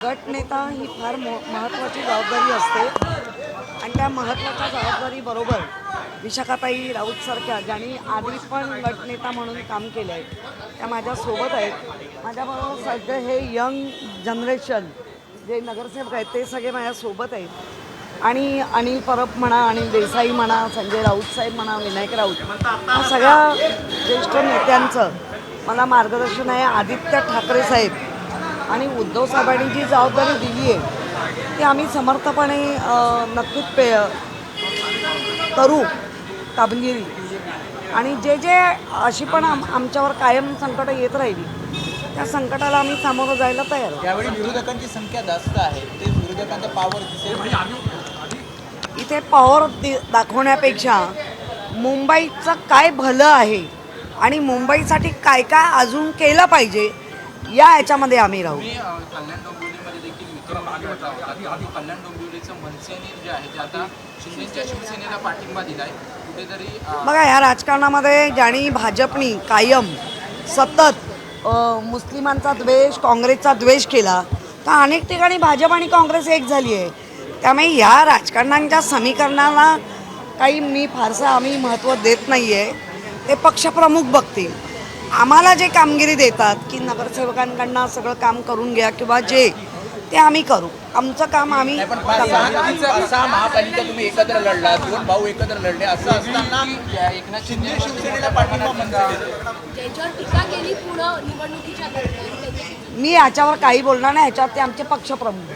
गटनेता ही फार मो महत्त्वाची जबाबदारी असते. आणि त्या महत्त्वाच्या जबाबदारीबरोबर विशाखाताई राऊतसारख्या ज्यांनी आधी पण गटनेता म्हणून काम केलं आहे त्या माझ्यासोबत आहेत. माझ्याबरोबर सगळे हे यंग जनरेशन जे नगरसेवक आहेत ते सगळे माझ्यासोबत आहेत. आणि अनिल परब म्हणा अनिल देसाई म्हणा संजय राऊत साहेब म्हणा विनायक राऊत या सगळ्या ज्येष्ठ नेत्यांचं मला मार्गदर्शन आहे. आदित्य ठाकरे साहेब आणि उद्धव साहेबांनी जी जबाबदारी दिली आहे ती आम्ही समर्थपणे नक्कीच पे करू कामगिरी आणि जे जे अशी पण आम आमच्यावर कायम संकटं येत राहिली त्या संकटाला आम्ही सामोरं जायला तयार आहोत. यावेळी विरोधकांची संख्या जास्त आहे ते विरोधकांचा पावर दिसेल इथे पॉवर दि- दाखवण्यापेक्षा मुंबईचं काय भलं आहे आणि मुंबईसाठी काय काय अजून केलं पाहिजे या ह्याच्यामध्ये आम्ही राहू. कल्याण डोंबिवलीमध्ये देखील विक्रम होता की कल्याण डोंबिवलीचं मनसेने जे आहे ते आता शिंदेच्या शिवसेनेला पाठिंबा दिलाय. कुठेतरी बघा ह्या राजकारणामध्ये ज्यांनी भाजपनी कायम सतत मुस्लिमांचा द्वेष काँग्रेसचा द्वेष केला तर अनेक ठिकाणी भाजप आणि काँग्रेस एक झाली आहे त्यामुळे ह्या राजकारणांच्या समीकरणाला काही मी फारसं आम्ही महत्त्व देत नाही आहे ते पक्षप्रमुख बघतील. आम्हाला जे कामगिरी देतात की नगरसेवकांकडनं सगळं काम करून घ्या किंवा जे ते आम्ही करू. आमचं काम आम्ही पण पाच सहा पाच सहा महापालिका तुम्ही एकत्र लढला दोन भाऊ एकत्र लढले असं असताना एकनाथ शिंदे शिवसेनेला पाठिंबा त्याची मी ह्याच्यावर काही बोलणार नाही ह्याच्यावर ते आमचे पक्षप्रमुख.